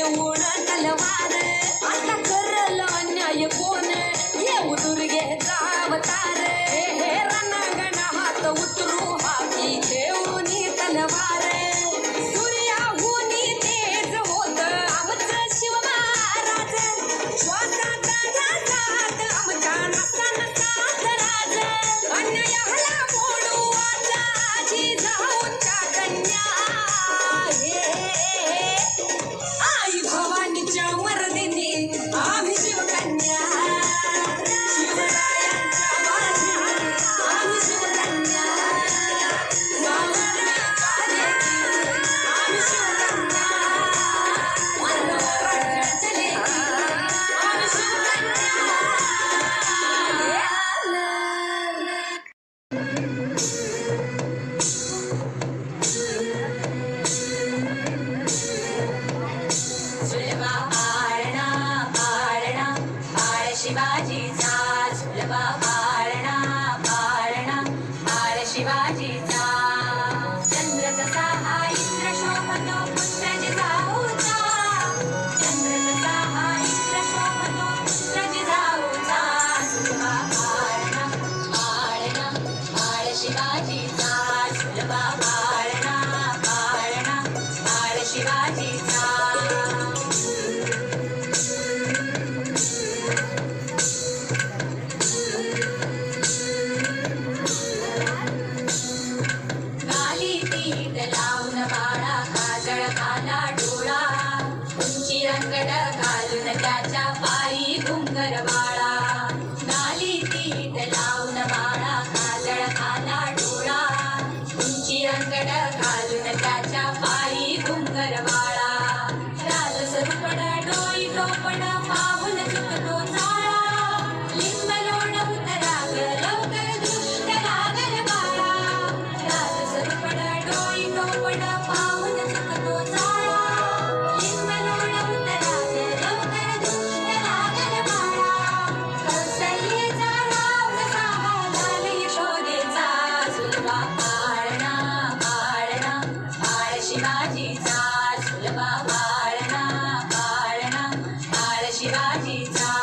Un gur que चुलबा भालना भालना भालना भालना भाल शिवाजीत आ जाली तीद लाउन बाला खागर खाला तुड़ा उंची रंगड़ कालुन चाचा पाही घुंगर वाडा नाली तीद लाउन Yeah.